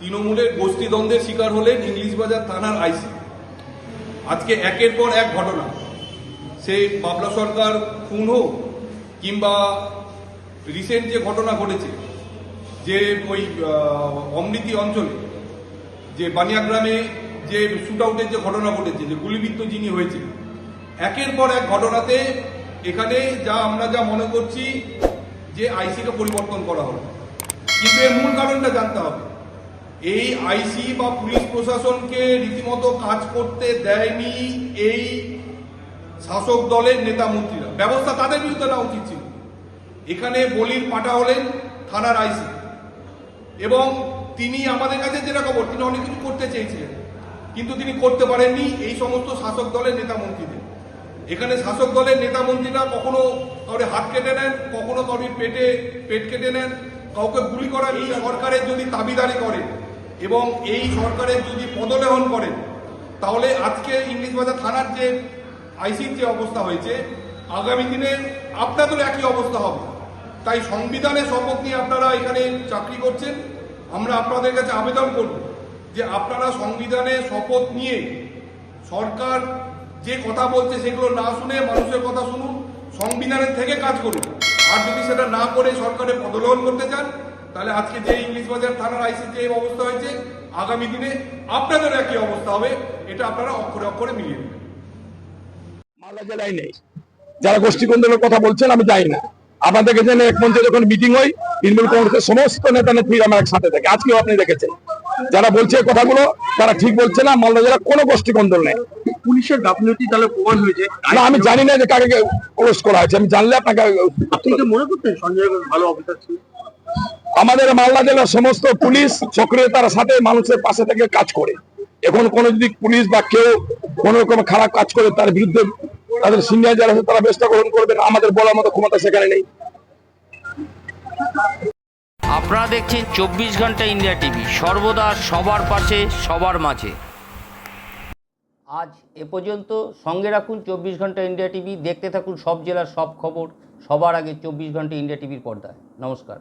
তৃণমূলের গোষ্ঠীদ্বন্দ্বের শিকার হলেন ইংলিশ বাজার থানার আইসি। আজকে একের পর এক ঘটনা। সে বাবলা সরকার খুন হোক কিংবা রিসেন্ট যে ঘটনা ঘটেছে, যে ওই অমৃতি অঞ্চলে, যে বানিয়া গ্রামে যে শুট আউটের যে ঘটনা ঘটেছে, যে গুলিবিদ্ধ যিনি হয়েছে একের পর এক ঘটনাতে এখানে যা আমরা যা মনে করছি যে আইসিকে পরিবর্তন করা হবে কিন্তু এর মূল কারণটা জানতে হবে। এই আইসি বা পুলিশ প্রশাসনকে রীতিমতো কাজ করতে দেয়নি এই শাসক দলের নেতা মন্ত্রীরা। ব্যবস্থা তাদের বিরুদ্ধে নেওয়া উচিত ছিল। এখানে বলির পাটা হলেন থানার আইসি। এবং তিনি আমাদের কাছে যেটা খবর, তিনি অনেক কিছু করতে চেয়েছিলেন, কিন্তু তিনি করতে পারেননি এই সমস্ত শাসক দলের নেতা মন্ত্রীদের। এখানে শাসক দলের নেতা মন্ত্রীরা কখনো কাউরে হাত কেটে নেন, কখনো কাউরির পেটে, পেট কেটে নেন, কাউকে গুলি করার এই সরকারের যদি দাবিদারি করেন এবং এই সরকারের যদি পদলেহন করেন, তাহলে আজকে ইংলিশ বাজার থানার যে আইসির যে অবস্থা হয়েছে, আগামী দিনে আপনাদেরও একই অবস্থা হবে। তাই সংবিধানের শপথ নিয়ে আপনারা এখানে চাকরি করছেন, আমরা আপনাদের কাছে আবেদন করব যে আপনারা সংবিধানে শপথ নিয়ে সরকার যে কথা বলছে সেগুলো না শুনে মানুষের কথা শুনুন, সংবিধানের থেকে কাজ করুন। আর যদি সেটা না করে সরকারের পদলোহন করতে চান তাহলে আজকে যে ইংলিশ বাজার থানার আইসি যে অবস্থা হয়েছে আগামী দিনে আপনাদের একই অবস্থা হবে এটা আপনারা অক্ষরে অক্ষরে মিলিয়ে নেবেন। মালদা জেলায় নেই। যারা গোষ্ঠী কন্দলের কথা বলছেন আমি যাই না। আপনাদের দেখেছেন এক মঞ্চে যখন মিটিং হয় তৃণমূল কংগ্রেসের সমস্ত নেতা নেত্রী আমার একসাথে থাকে। আজকেও আপনি দেখেছেন। যারা বলছে কথাগুলো তারা ঠিক বলছে না মালদা জেলা কোনো গোষ্ঠী কন্দল নেই। পুলিশের গাফলতি তাহলে প্রমাণ হয়েছে না আমি জানি না যে কাকে পোস্ট করা হয়েছে। আমি জানলে আপনাকে আপনি মনে করতেন সঞ্জয় ভালো অফিসার ছিল আমাদের মালদা জেলার সমস্ত পুলিশ সক্রিয়তার সাথে মানুষের পাশে থেকে কাজ করে। এখন কোন যদি পুলিশ বা কেউ কোন রকম খারাপ কাজ করে তার বিরুদ্ধে তাদের সিনিয়র যারা আছে তারা ব্যবস্থা গ্রহণ করবেন আমাদের বলার মতো ক্ষমতা সেখানে নেই। আপনারা দেখছেন চব্বিশ ঘণ্টা ইন্ডিয়া টিভি। সর্বদা সবার পাশে সবার মাঝে। আজ এ পর্যন্ত সঙ্গে রাখুন চব্বিশ ঘণ্টা ইন্ডিয়া টিভি। দেখতে থাকুন সব জেলার সব খবর। সবার আগে চব্বিশ ঘণ্টা ইন্ডিয়া টিভির পর্দায়। নমস্কার।